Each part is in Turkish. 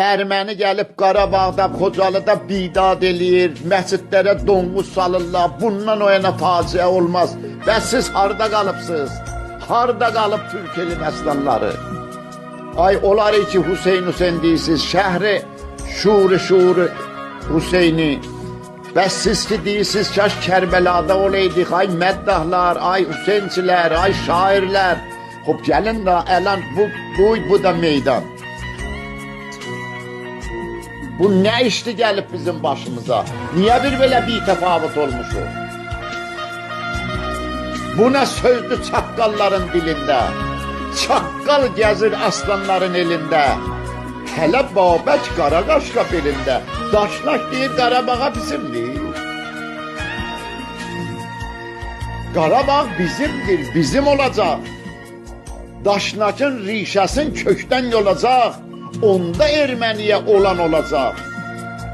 Erməni gəlib Qarabağda, Xocalıda bidad eləyir, məscidlərə donquz salırlar. Bundan o yana faciə olmaz. Və siz harda qalıbsınız? Harda qalıb Türkiyəli məslanları? Ay olar ki Hüseyin Hüseyin deyirsiniz, şəhri şuuru şuuru Hüseyni. Bəs siz ki deyirsiniz kaş Kərbəlada olaydıq, ay məddahlar, ay Hüseynçilər, ay şairlər. Hop gəlin də əlan bu, bu, bu da meydan. Bu nə işdi gəlib bizim başımıza? Niyə bir belə bir təfavüt olmuşuq? Bu nə sözdü çaqqalların dilində? Çaqqal gəzir aslanların elində. Hələ Babək Qaraqaşqa belində. Daşlaş deyir Qarabağa bizimdir. Qarabağ bizimdir, bizim olacaq. Daşnakın rişəsin kökdən yolacaq. Onda Erməniyə olan olacaq.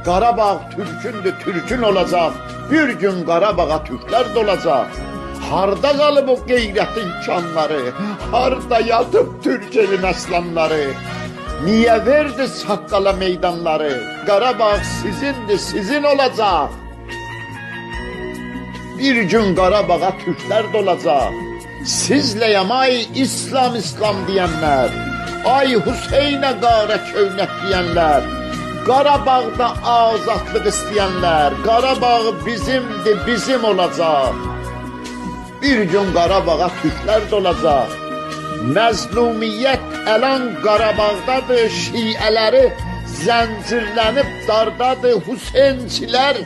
Qarabağ türkündür, türkün olacaq. Bir gün Qarabağa türklər dolacaq. Harda qalıb o qeyrətin kanları? Harda yatıb Türkeli məslanları? Niyə verdi saqqala meydanları? Qarabağ sizindir, sizin olacaq. Bir gün Qarabağa türklər dolacaq. Sizləyəm ay İslam İslam deyənlər. Ay Hüseynə qara köynək deyənlər. Qarabağda azadlıq istəyənlər. Qarabağ bizimdir, bizim olacaq. Bir gün Qarabağa türklər dolacaq. Məzlumiyyət əlan Qarabağdadır, şiələri zəncirlənib dardadır, Hüseynçilər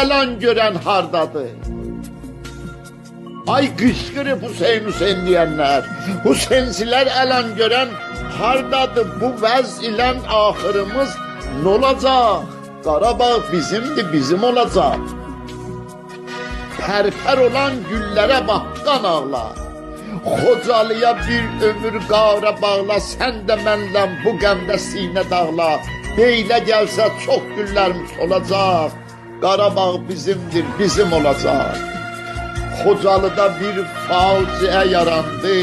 əlan görən hardadır. Ay qışqırıb Hüseyn Hüseyn deyənlər, Hüseynçilər əlan görən hardadır bu vəz ilə axırımız nə olacaq? Qarabağ bizimdir, bizim olacaq. Pərpər olan güllərə bax qan ağla. Xocalıya bir ömür qara bağla, sən də mənlə bu qəmdə sinə dağla. Beylə gəlsə çox güllərimiz olacaq. Qarabağ bizimdir, bizim olacaq. Xocalıda bir faciə yarandı.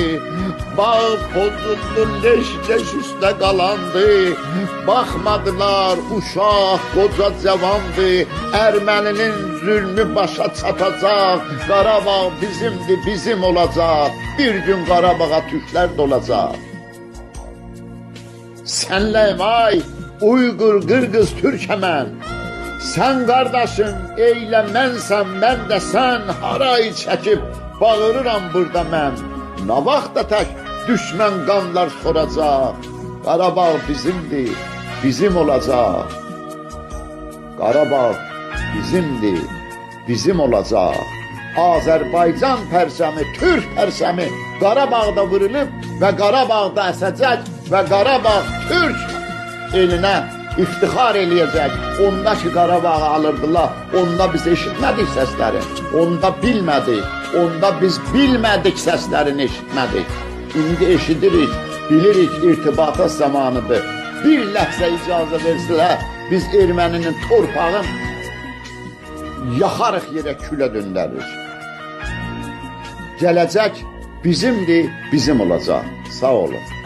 Bağ pozuldu, leş leş üstə qalandı. Baxmadılar, uşaq, qoca cavandı. Erməninin zülmü başa çatacaq. Qarabağ bizimdir, bizim olacaq. Bir gün Qarabağa türklər dolacaq. Senleyim ay Uygur, Qırğız, Türkəmən. Sən qardaşım, eylə mənsən, mən də sən haray çəkib bağırıram burada mən. Nə vaxta tək düşmən qanlar soracaq. Qarabağ bizimdir, bizim olacaq. Qarabağ bizimdir, bizim olacaq. Azərbaycan pərsəmi, Türk pərsəmi Qarabağda vurulub və Qarabağda əsəcək və Qarabağ Türk elinə iftixar eləyəcək. Onda ki Qarabağı alırdılar, onda biz eşitmədik səsləri. Onda bilmədik, onda biz bilmədik səslərini eşitmədik. İndi eşidirik, bilirik irtibata zamanıdır. Bir ləhzə icazə versələr, biz erməninin torpağın yaxarıq yerə külə döndərir. Gələcək bizimdir, bizim olacaq. Sağ olun.